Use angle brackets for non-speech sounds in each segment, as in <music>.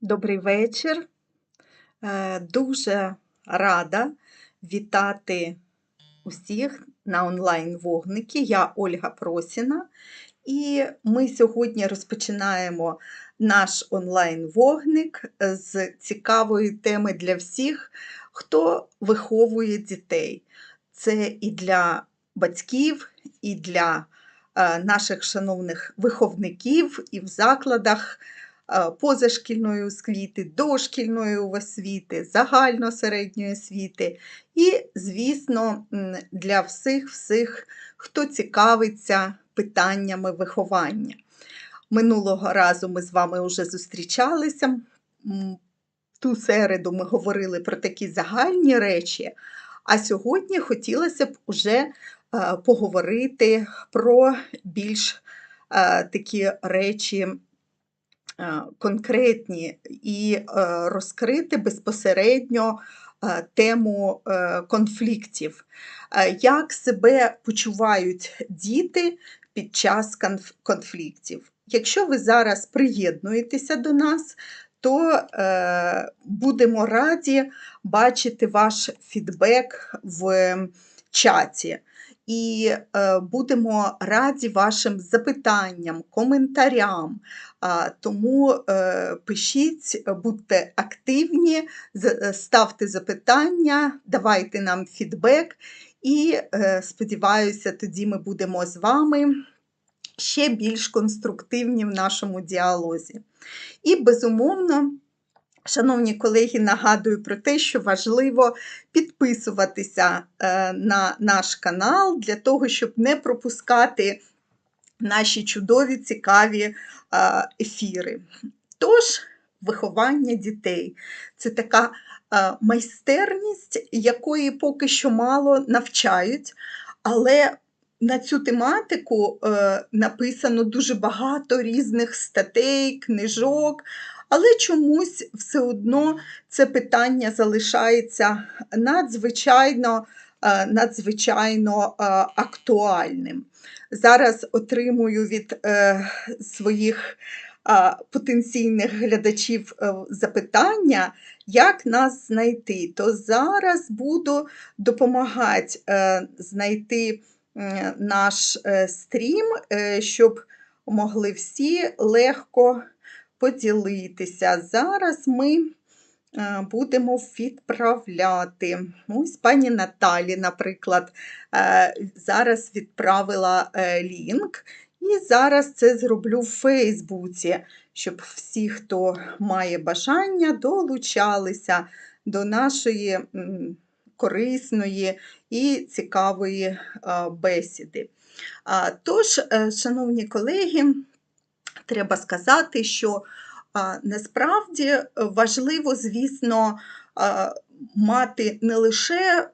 Добрий вечір. Е, Дуже рада вітати усіх на онлайн-вогники. Я Ольга Просіна, і ми сьогодні розпочинаємо наш онлайн-вогник з цікавої теми для всіх, хто виховує дітей. Це і для батьків, і для е, наших шановних виховників, і в закладах позашкільної освіти, дошкільної освіти, загальносередньої освіти, і, звісно, для всіх, всіх, хто цікавиться питаннями виховання. Минулого разу ми з вами вже зустрічалися. Ту середу ми говорили про такі загальні речі, а сьогодні хотілося б уже е, поговорити про більш е, такі речі е, конкретні і е, розкрити безпосередньо е, тему е, конфліктів. Е, Як себе почувають діти під час конфліктів? Якщо ви зараз приєднуєтеся до нас, то е, будемо раді бачити ваш фідбек в чаті. І е, будемо раді вашим запитанням, коментарям. Тому е, пишіть, будьте активні, е, ставте запитання, давайте нам фідбек. І сподіваюся, тоді ми будемо з вами ще більш конструктивні в нашому діалозі. І, безумовно, Шановні колеги, нагадую про те, що важливо підписуватися е, на наш канал для того, щоб не пропускати наші чудові цікаві е, ефіри. Тож, виховання дітей це така е, майстерність, якої поки що мало навчають, але на цю тематику написано дуже багато різних статей, книжок. Але чомусь все одно це питання залишається надзвичайно, е, надзвичайно е, актуальним. Зараз отримую від е, своїх потенційних глядачів запитання, як нас знайти. То зараз буду допомагати знайти наш стрім, щоб могли всі легко поділитися. Зараз ми е, будемо відправляти. Ось пані Наталі, наприклад, е, зараз відправила е, лінк, і зараз це зроблю в Фейсбуці, щоб всі, хто має бажання, долучалися до нашої корисної і цікавої бесіди. Тож, шановні колеги, треба сказати, що насправді важливо, звісно, мати не лише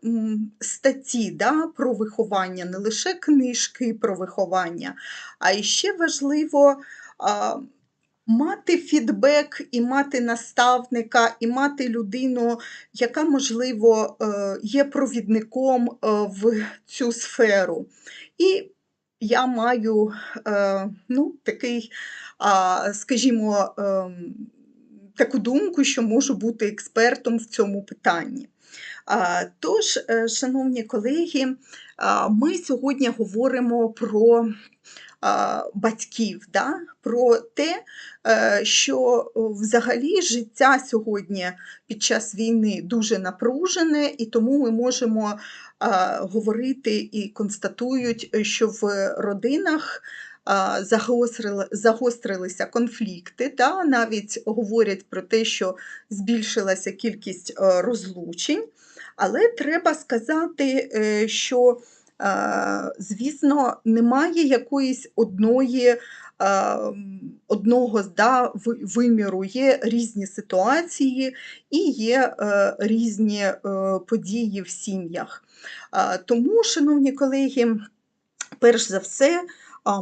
статті да, про виховання, не лише книжки про виховання, а ще важливо мати фідбек і мати наставника, і мати людину, яка, можливо, е, є провідником е, в цю сферу. І я маю е, ну, такий, скажімо, ем, таку думку, що можу бути експертом в цьому питанні. Тож, е, шановні колеги, ми сьогодні говоримо про батьків, да? про те, е, що взагалі життя сьогодні під час війни дуже напружене, і тому ми можемо говорити і констатують, е, що в родинах загострили, загострилися конфлікти, да? навіть говорять про те, що збільшилася кількість е, розлучень. Але треба сказати, е, що, е, звісно, немає якоїсь одної, е, одного да, виміру, є різні ситуації і є е, різні е, події в сім'ях. Е, Тому, шановні колеги, перш за все,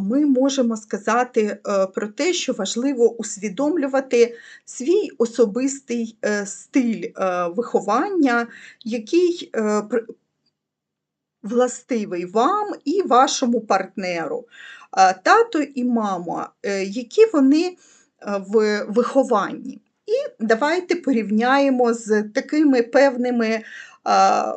ми можемо сказати е, про те, що важливо усвідомлювати свій особистий е, стиль е, виховання, який е, властивий вам і вашому партнеру. Тато і мама, е, які вони е, в вихованні. І давайте порівняємо з такими певними а,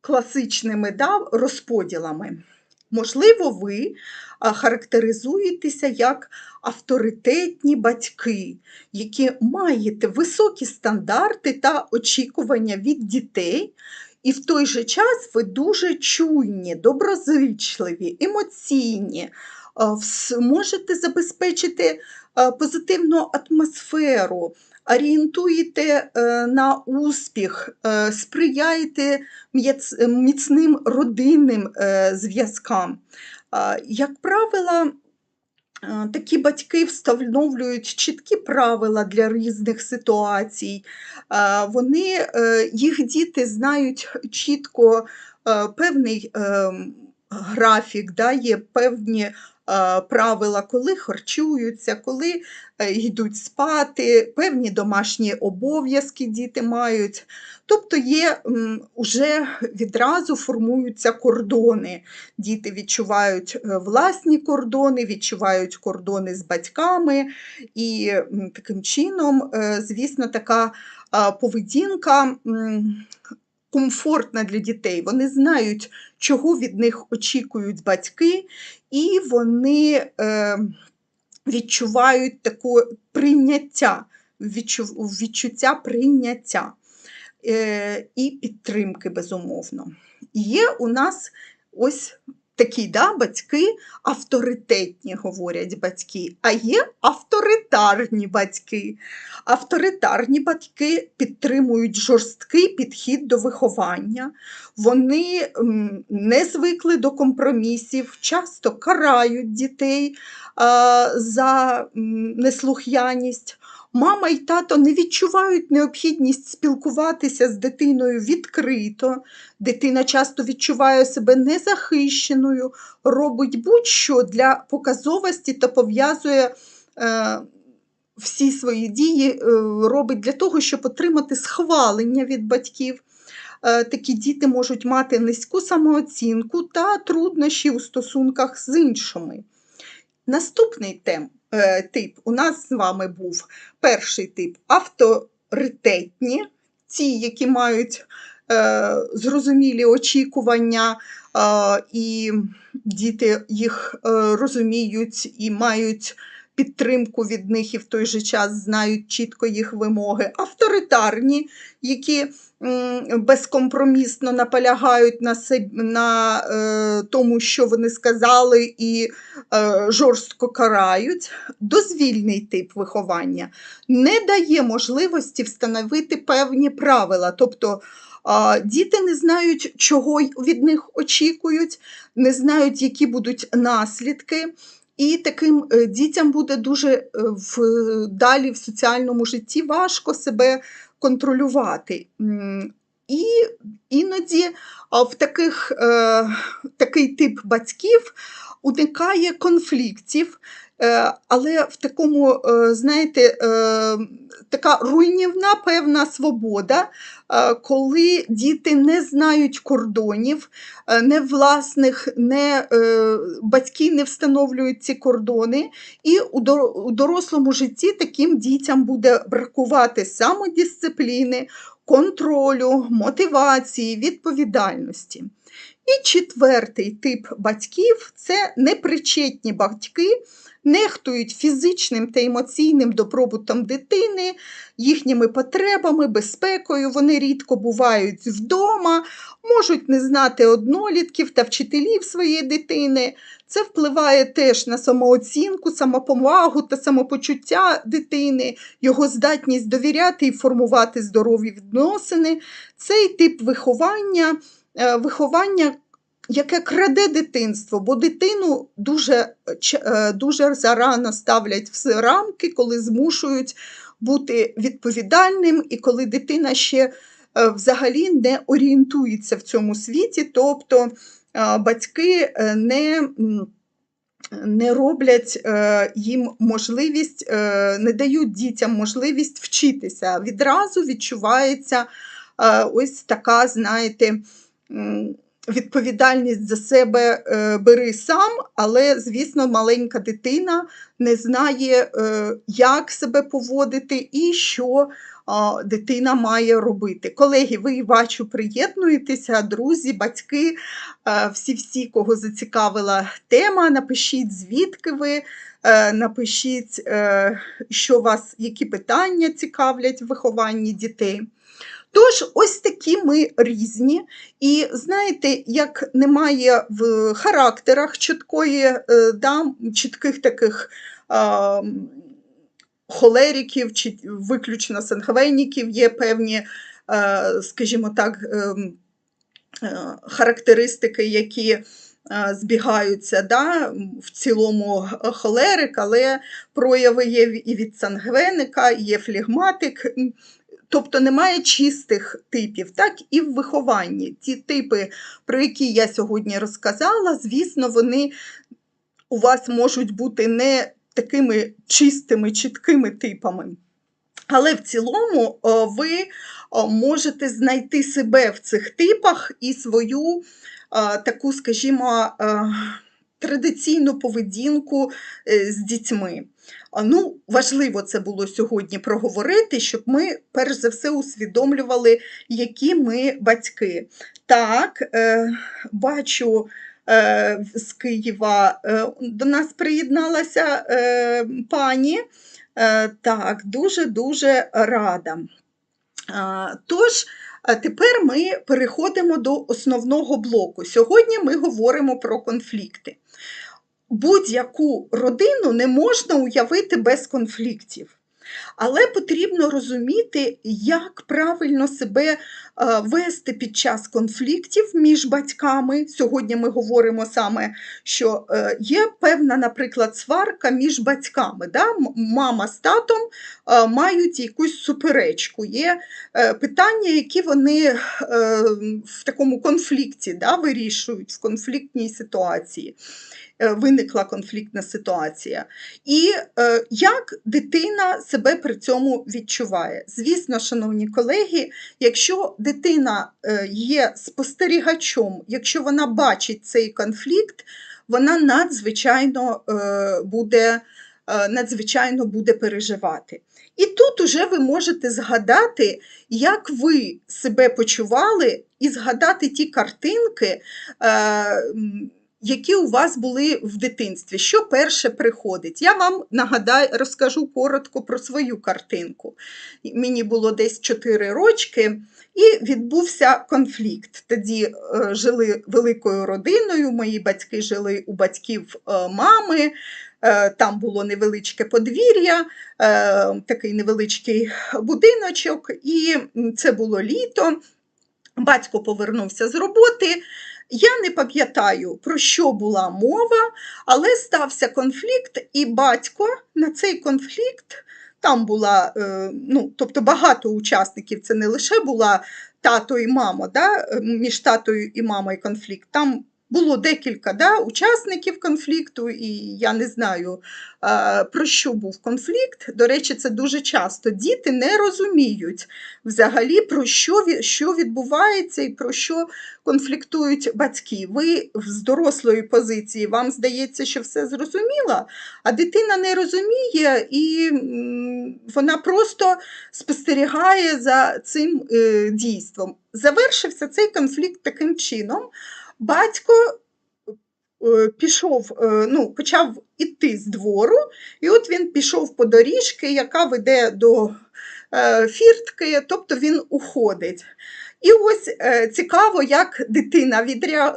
класичними да, розподілами. Можливо, ви характеризуєтеся як авторитетні батьки, які маєте високі стандарти та очікування від дітей, і в той же час ви дуже чуйні, доброзичливі, емоційні, а, можете забезпечити позитивну атмосферу, орієнтуєте е, на успіх, е, сприяєте міцним родинним е, зв'язкам. Як правило, е, такі батьки встановлюють чіткі правила для різних ситуацій. Е, Вони, е, їх діти знають чітко е, певний ем, графік, да, є певні е, правила, коли харчуються, коли е, йдуть спати, певні домашні обов'язки діти мають. Тобто є м, уже відразу формуються кордони. Діти відчувають е, власні кордони, відчувають кордони з батьками, і таким чином, е, звісно, така поведінка комфортна для дітей. Вони знають, чого від них очікують батьки, і вони е, відчувають таке прийняття, відчу- відчуття прийняття е, і підтримки, безумовно. Є у нас ось такі да, батьки, авторитетні, говорять батьки, а є авторитарні батьки. Авторитарні батьки підтримують жорсткий підхід до виховання, вони не звикли до компромісів, часто карають дітей за м, неслухняність. Мама і тато не відчувають необхідність спілкуватися з дитиною відкрито. Дитина часто відчуває себе незахищеною, робить будь-що для показовості та пов'язує е, всі свої дії, е, робить для того, щоб отримати схвалення від батьків. Е, Такі діти можуть мати низьку самооцінку та труднощі у стосунках з іншими. Наступний тем, тип. У нас з вами був перший тип авторитетні, ті, які мають е, зрозумілі очікування, е, і діти їх е, розуміють і мають підтримку від них, і в той же час знають чітко їх вимоги. Авторитарні, які безкомпромісно наполягають на, себ- на е, тому, що вони сказали, і е, жорстко карають. Дозвільний тип виховання не дає можливості встановити певні правила. Тобто діти не знають, чого від них очікують, не знають, які будуть наслідки. І таким е, дітям буде дуже е, в, далі в соціальному житті важко себе контролювати. І іноді в таких, е, такий тип батьків уникає конфліктів, але в такому, е, знаєте, е, така руйнівна певна свобода, е, коли діти не знають кордонів, е, не власних, не, е, батьки не встановлюють ці кордони, і у дорослому житті таким дітям буде бракувати самодисципліни, контролю, мотивації, відповідальності. І четвертий тип батьків це непричетні батьки, нехтують фізичним та емоційним добробутом дитини, їхніми потребами, безпекою. Вони рідко бувають вдома, можуть не знати однолітків та вчителів своєї дитини. Це впливає теж на самооцінку, самоповагу та самопочуття дитини, його здатність довіряти і формувати здорові відносини. Цей тип виховання, виховання яке краде дитинство, бо дитину дуже, е, дуже зарано ставлять в рамки, коли змушують бути відповідальним, і коли дитина ще е, взагалі не орієнтується в цьому світі, тобто е, батьки е, не. Не роблять е, їм можливість, е, не дають дітям можливість вчитися. Відразу відчувається е, ось така, знаєте, відповідальність за себе е, бери сам, але, звісно, маленька дитина не знає, е, як себе поводити і що дитина має робити. Колеги, ви бачу, приєднуєтеся, друзі, батьки, е, всі-всі, кого зацікавила тема. Напишіть, звідки ви, напишіть, що вас, які питання цікавлять в вихованні дітей. Тож, ось такі ми різні. І знаєте, як немає в характерах чіткої, е, да, чітких таких а, холериків чи виключно сангвеніків, є певні, е, скажімо так, ем, е, характеристики, які збігаються да, в цілому холерик, але прояви є і від сангвеника, є флегматик. Тобто немає чистих типів, так і в вихованні. Ті типи, про які я сьогодні розказала, звісно, вони у вас можуть бути не такими чистими, чіткими типами. Але в цілому ви можете знайти себе в цих типах і свою таку, скажімо, е, традиційну поведінку е, з дітьми. Ну, важливо це було сьогодні проговорити, щоб ми перш за все усвідомлювали, які ми батьки. Так, е, бачу. е, З Києва е, до нас приєдналася е, пані. Так, дуже-дуже рада. Тож, тепер ми переходимо до основного блоку. Сьогодні ми говоримо про конфлікти. Будь-яку родину не можна уявити без конфліктів. Але потрібно розуміти, як правильно себе е, вести під час конфліктів між батьками. Сьогодні ми говоримо саме, що е, є певна, наприклад, сварка між батьками. Да? Мама з татом е, мають якусь суперечку. Є питання, які вони в такому конфлікті да, вирішують, в конфліктній ситуації. Е, виникла конфліктна ситуація. І е, як дитина себе при цьому відчуває. Звісно, шановні колеги, якщо дитина е, є спостерігачом, якщо вона бачить цей конфлікт, вона надзвичайно буде, надзвичайно буде переживати. І тут уже ви можете згадати, як ви себе почували, і згадати ті картинки які у вас були в дитинстві, що перше приходить. Я вам нагадаю, розкажу коротко про свою картинку. Мені було десь 4 рочки, і відбувся конфлікт. Тоді е, жили великою родиною, мої батьки жили у батьків е, мами. Е, там було невеличке подвір'я, такий невеличкий будиночок, і це було літо. Батько повернувся з роботи, я не пам'ятаю, про що була мова, але стався конфлікт, і батько на цей конфлікт там була, е, ну, тобто багато учасників, це не лише була тато і мама, да, між татою і мамою конфлікт. Там було декілька да, учасників конфлікту, і я не знаю, про що був конфлікт. До речі, це дуже часто. Діти не розуміють взагалі, про що що відбувається і про що конфліктують батьки. Ви з дорослої позиції вам здається, що все зрозуміло, а дитина не розуміє і вона просто спостерігає за цим е, дійством. Завершився цей конфлікт таким чином батько е, пішов, е, ну, почав іти з двору, і от він пішов по доріжки, яка веде до е, фіртки, тобто він уходить. І ось цікаво, як дитина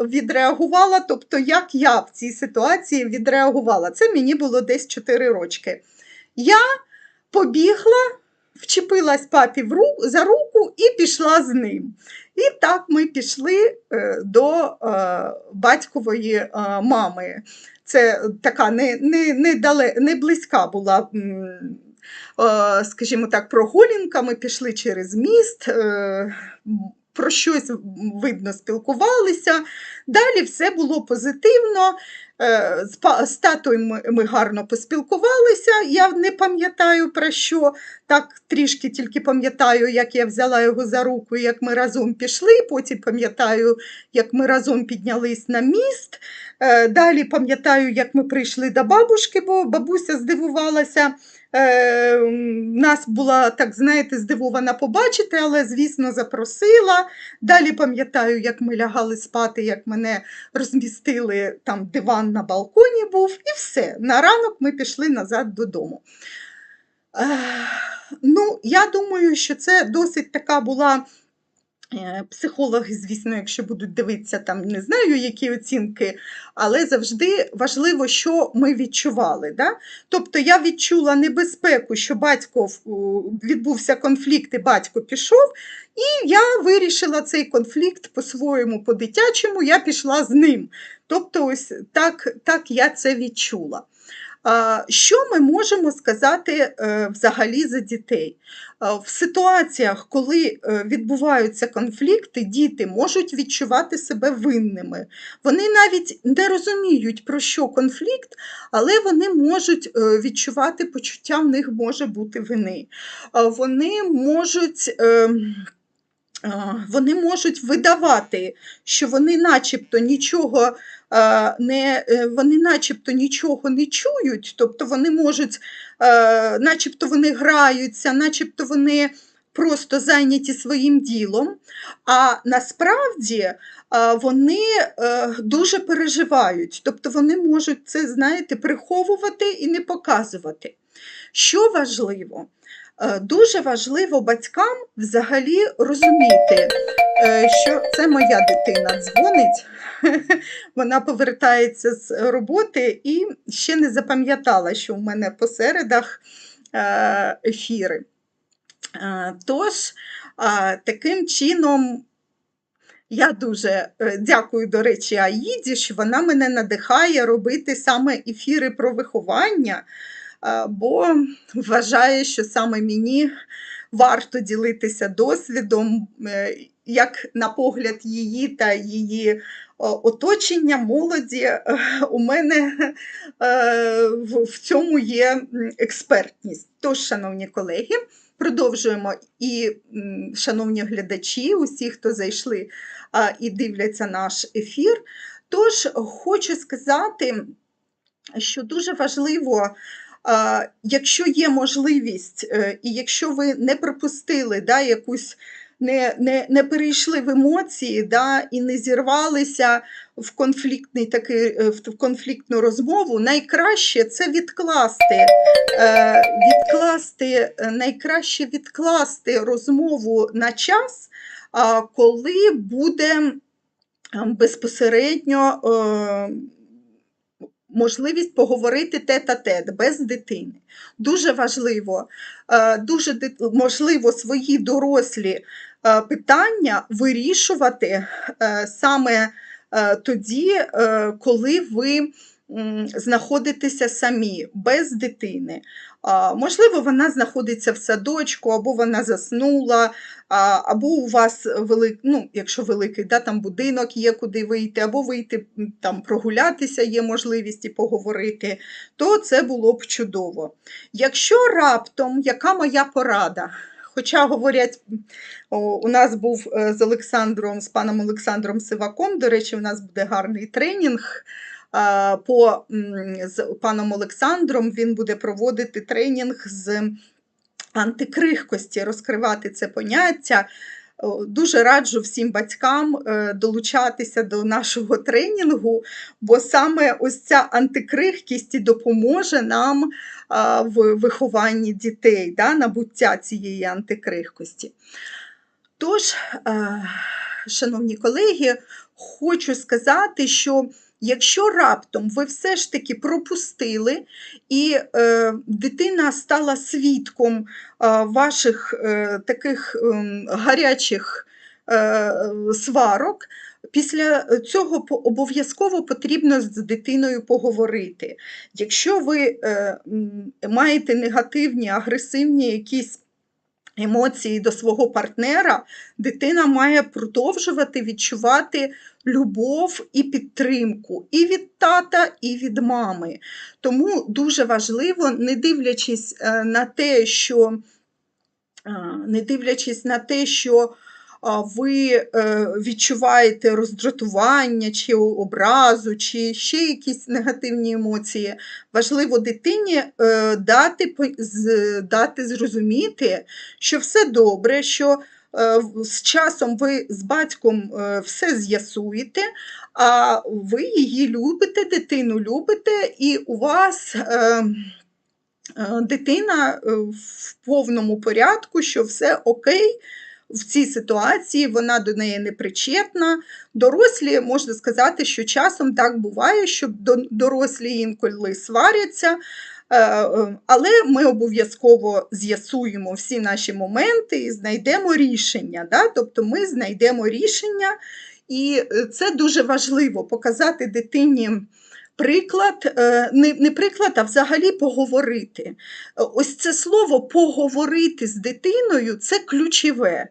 відреагувала, тобто як я в цій ситуації відреагувала. Це мені було десь 4 рочки. Я побігла, вчепилась папі в ру, за руку і пішла з ним. І так ми пішли е, до е, батькової е, мами. Це така не не, не, дале, не близька була, скажімо так, прогулянка. Ми пішли через міст. про щось видно спілкувалися. Далі все було позитивно. Е, З татою ми гарно поспілкувалися. Я не пам'ятаю про що. Так трішки тільки пам'ятаю, як я взяла його за руку, як ми разом пішли. Потім пам'ятаю, як ми разом піднялись на міст. Е, Далі пам'ятаю, як ми прийшли до бабушки, бо бабуся здивувалася. Е, Нас була, так знаєте, здивована побачити, але, звісно, запросила. Далі пам'ятаю, як ми лягали спати, як мене розмістили, там диван на балконі був, і все. На ранок ми пішли назад додому. Е, Ну, я думаю, що це досить така була. Е, Психологи, звісно, якщо будуть дивитися, там не знаю, які оцінки, але завжди важливо, що ми відчували. Да? Тобто я відчула небезпеку, що батько відбувся конфлікт, і батько пішов, і я вирішила цей конфлікт по-своєму, по-дитячому, я пішла з ним. Тобто, ось так, так я це відчула. Що ми можемо сказати е, взагалі за дітей? В ситуаціях, коли е, відбуваються конфлікти, діти можуть відчувати себе винними. Вони навіть не розуміють, про що конфлікт, але вони можуть е, відчувати почуття, в них може бути вини. Вони можуть. Вони можуть видавати, що вони начебто нічого не, е, вони начебто нічого не чують, тобто вони можуть, начебто вони граються, начебто вони просто зайняті своїм ділом, а насправді вони е, дуже переживають, тобто вони можуть це, знаєте, приховувати і не показувати. Що важливо? Е, Дуже важливо батькам взагалі розуміти, е, що це моя дитина дзвонить, <laughs> вона повертається з роботи і ще не запам'ятала, що в мене по середах е, ефіри. Тож, таким чином, я дуже дякую, до речі, Аїді, що вона мене надихає робити саме ефіри про виховання, бо вважає, що саме мені варто ділитися досвідом, е, як на погляд її та її оточення, молоді, е, у мене е, в цьому є експертність. Тож, шановні колеги, продовжуємо і, шановні глядачі, усі, хто зайшли і дивляться наш ефір. Тож хочу сказати, що дуже важливо, якщо є можливість, е, і якщо ви не пропустили да, якусь, не, не, не перейшли в емоції да, і не зірвалися в конфліктний такий, е, в конфліктну розмову, найкраще це відкласти, е, відкласти, е, найкраще відкласти розмову на час, коли буде ем, безпосередньо е, можливість поговорити тет-а-тет без дитини. Дуже важливо, е, дуже можливо свої дорослі е, питання вирішувати е, саме тоді, коли ви м, знаходитеся самі, без дитини. Можливо, вона знаходиться в садочку, або вона заснула, або у вас велик, ну, якщо великий, да, там будинок є куди вийти, або вийти там прогулятися, є можливість і поговорити, то це було б чудово. Якщо раптом, яка моя порада? Хоча говорять, у нас був е, з Олександром, з паном Олександром Сиваком, до речі, у нас буде гарний тренінг. По, з паном Олександром він буде проводити тренінг з антикрихкості, розкривати це поняття. Дуже раджу всім батькам е, долучатися до нашого тренінгу, бо саме ось ця антикрихкість допоможе нам в вихованні дітей, да, набуття цієї антикрихкості. Тож, е, шановні колеги, хочу сказати, що якщо раптом ви все ж таки пропустили і е, дитина стала свідком е, ваших е, таких ем, гарячих е, сварок, після цього обов'язково потрібно з дитиною поговорити. Якщо ви е, маєте негативні, агресивні якісь емоції до свого партнера, дитина має продовжувати відчувати любов і підтримку і від тата, і від мами. Тому дуже важливо, не дивлячись е, на те, що е, не дивлячись на те, що ви е, відчуваєте роздратування чи образу, чи ще якісь негативні емоції, важливо дитині дати дати зрозуміти, що все добре, що з часом ви з батьком все з'ясуєте, а ви її любите, дитину любите, і у вас. Дитина в повному порядку, що все окей, в цій ситуації вона до неї не причетна. Дорослі можна сказати, що часом так буває, що дорослі інколи сваряться. Е, е, але ми обов'язково з'ясуємо всі наші моменти і знайдемо рішення. Да? Тобто ми знайдемо рішення, і е, це дуже важливо показати дитині приклад, не приклад, а взагалі поговорити. Ось це слово поговорити з дитиною це ключове.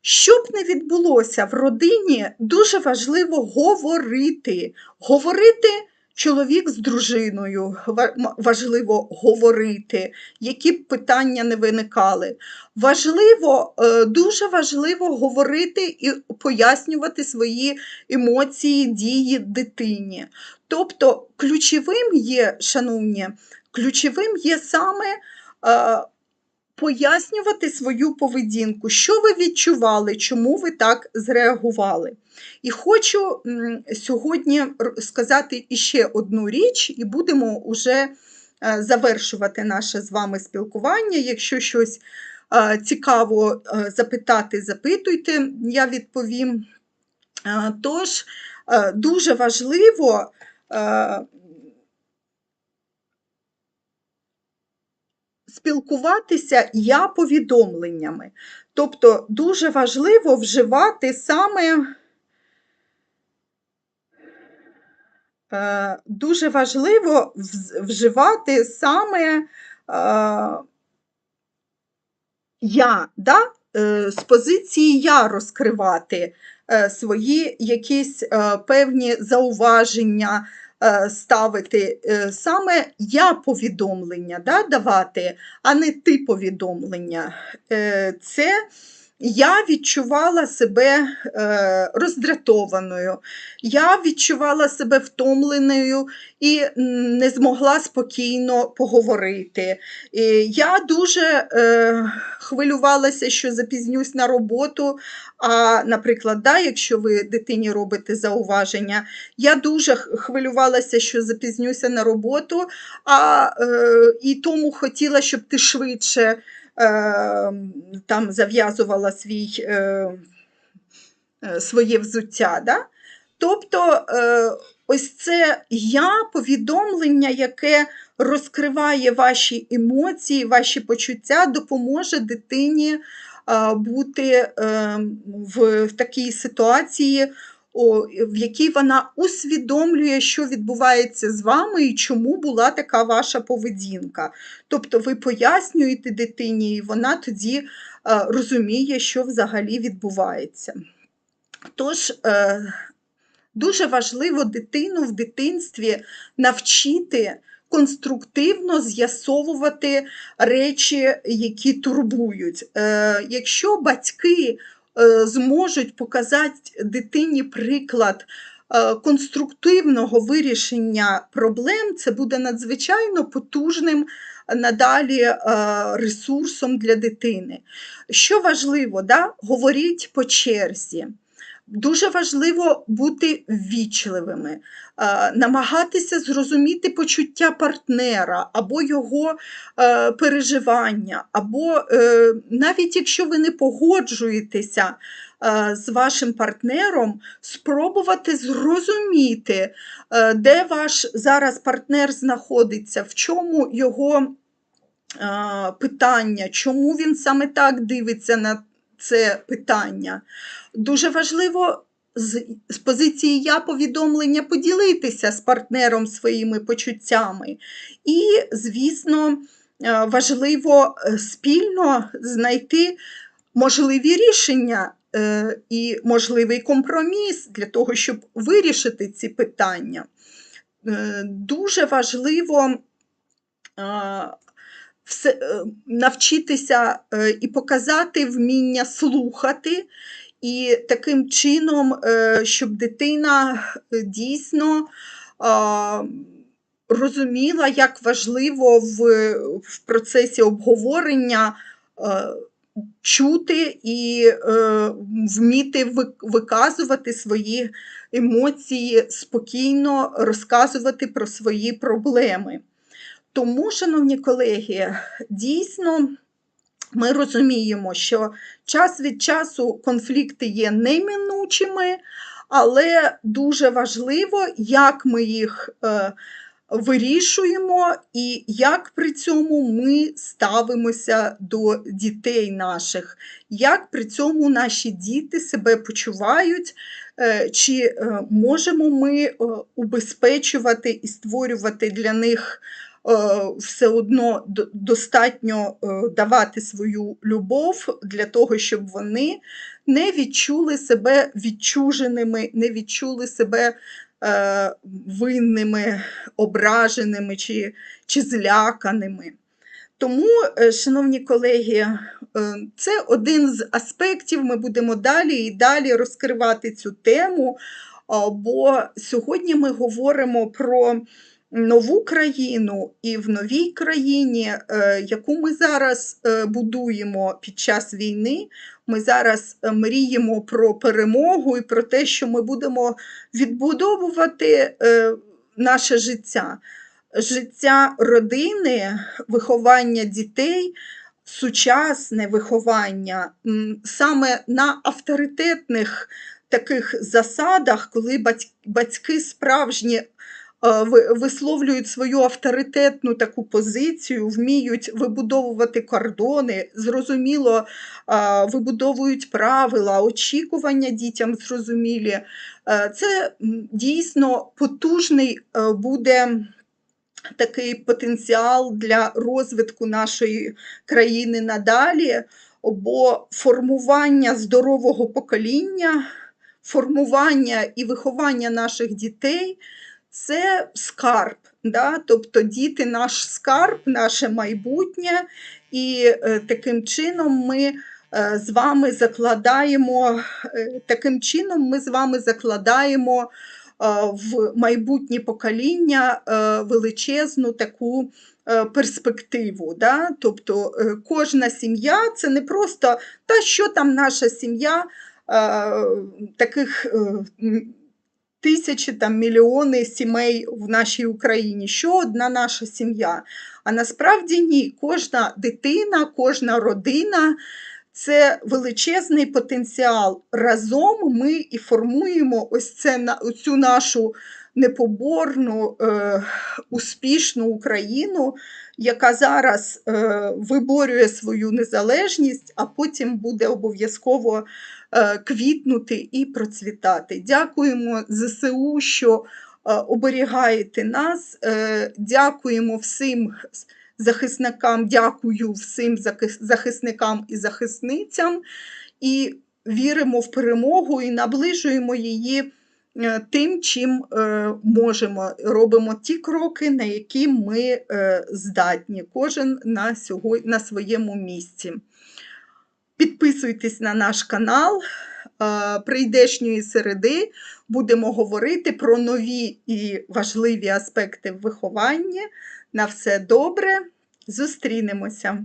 Що б не відбулося в родині, дуже важливо говорити. Говорити чоловік з дружиною, важливо говорити, які б питання не виникали. Важливо, е, Дуже важливо говорити і пояснювати свої емоції, дії дитині. Тобто, ключовим є, шановні, ключовим є саме. Пояснювати свою поведінку, що ви відчували, чому ви так зреагували. І хочу сьогодні сказати іще одну річ, і будемо вже е, завершувати наше з вами спілкування. Якщо щось е, цікаво е, запитати, запитуйте, я відповім. Тож, дуже важливо спілкуватися я повідомленнями. Тобто дуже важливо вживати саме е, дуже важливо вживати саме е, я, да? Е, з позиції я розкривати свої якісь певні зауваження. Е, ставити е, саме я повідомлення да, давати, а не ти повідомлення. Е, це я відчувала себе е, роздратованою, я відчувала себе втомленою і не змогла спокійно поговорити. Я дуже е, хвилювалася, що запізнюсь на роботу. А, наприклад, да, якщо ви дитині робите зауваження, я дуже хвилювалася, що запізнюся на роботу, а е, і тому хотіла, щоб ти швидше. Ем, там зав'язувала свій, е, е, своє взуття. Да? Тобто е, ось це я повідомлення, яке розкриває ваші емоції, ваші почуття, допоможе дитині бути ем, в такій ситуації в якій вона усвідомлює, що відбувається з вами і чому була така ваша поведінка. Тобто ви пояснюєте дитині, і вона тоді е, розуміє, що взагалі відбувається. Тож, е, дуже важливо дитину в дитинстві навчити. Конструктивно з'ясовувати речі, які турбують. Е, якщо батьки зможуть показати дитині приклад е, конструктивного вирішення проблем, це буде надзвичайно потужним надалі е, ресурсом для дитини. Що важливо, да? говоріть по черзі. Дуже важливо бути ввічливими, е, намагатися зрозуміти почуття партнера або його е, переживання, або е, навіть якщо ви не погоджуєтеся з вашим партнером, спробувати зрозуміти, де ваш зараз партнер знаходиться, в чому його питання, чому він саме так дивиться на це питання. Дуже важливо з, позиції я повідомлення поділитися з партнером своїми почуттями. І, звісно, е, важливо е, спільно знайти можливі рішення е, і можливий компроміс для того, щоб вирішити ці питання. Дуже важливо навчитися е, і показати вміння слухати, і таким чином, е, щоб дитина е, дійсно розуміла, як важливо в, в процесі обговорення е, чути і е, вміти виказувати свої емоції спокійно, розказувати про свої проблеми. Тому, шановні колеги, дійсно ми розуміємо, що час від часу конфлікти є неминучими, але дуже важливо, як ми їх е, вирішуємо і як при цьому ми ставимося до дітей наших, як при цьому наші діти себе почувають, е, чи е, можемо ми убезпечувати і створювати для них все одно достатньо е, давати свою любов для того, щоб вони не відчули себе відчуженими, не відчули себе е, винними, ображеними чи, чи зляканими. Тому, е, шановні колеги, е, це один з аспектів. Ми будемо далі і далі розкривати цю тему, бо сьогодні ми говоримо про нову країну і в новій країні, е, яку ми зараз е, будуємо під час війни. Ми зараз е, мріємо про перемогу і про те, що ми будемо відбудовувати наше життя, життя родини, виховання дітей, сучасне виховання саме на авторитетних таких засадах, коли батьки справжні висловлюють свою авторитетну таку позицію, вміють вибудовувати кордони, зрозуміло, вибудовують правила, очікування дітям зрозумілі. Е, Це дійсно потужний е, буде такий потенціал для розвитку нашої країни надалі, бо формування здорового покоління, формування і виховання наших дітей це скарб. Да? Тобто діти наш скарб, наше майбутнє, і е, таким чином ми е, з вами закладаємо, е, таким чином ми з вами закладаємо е, в майбутнє покоління е, величезну таку е, перспективу. Да? Тобто е, кожна сім'я це не просто та що там наша сім'я, е, таких е, тисячі там мільйони сімей в нашій Україні. Що одна наша сім'я? А насправді ні, кожна дитина, кожна родина. Це величезний потенціал. Разом ми і формуємо ось це цю нашу непоборну, е, успішну Україну, яка зараз е, виборює свою незалежність, а потім буде обов'язково квітнути і процвітати. Дякуємо ЗСУ, що е, оберігаєте нас. Е, Дякуємо всім захисникам, дякую всім захисникам і захисницям. І віримо в перемогу і наближуємо її е, тим, чим е, можемо. Робимо ті кроки, на які ми е, здатні, кожен на своєму місці. Підписуйтесь на наш канал. Е, Прийдешньої середи будемо говорити про нові і важливі аспекти виховання. На все добре. Зустрінемося!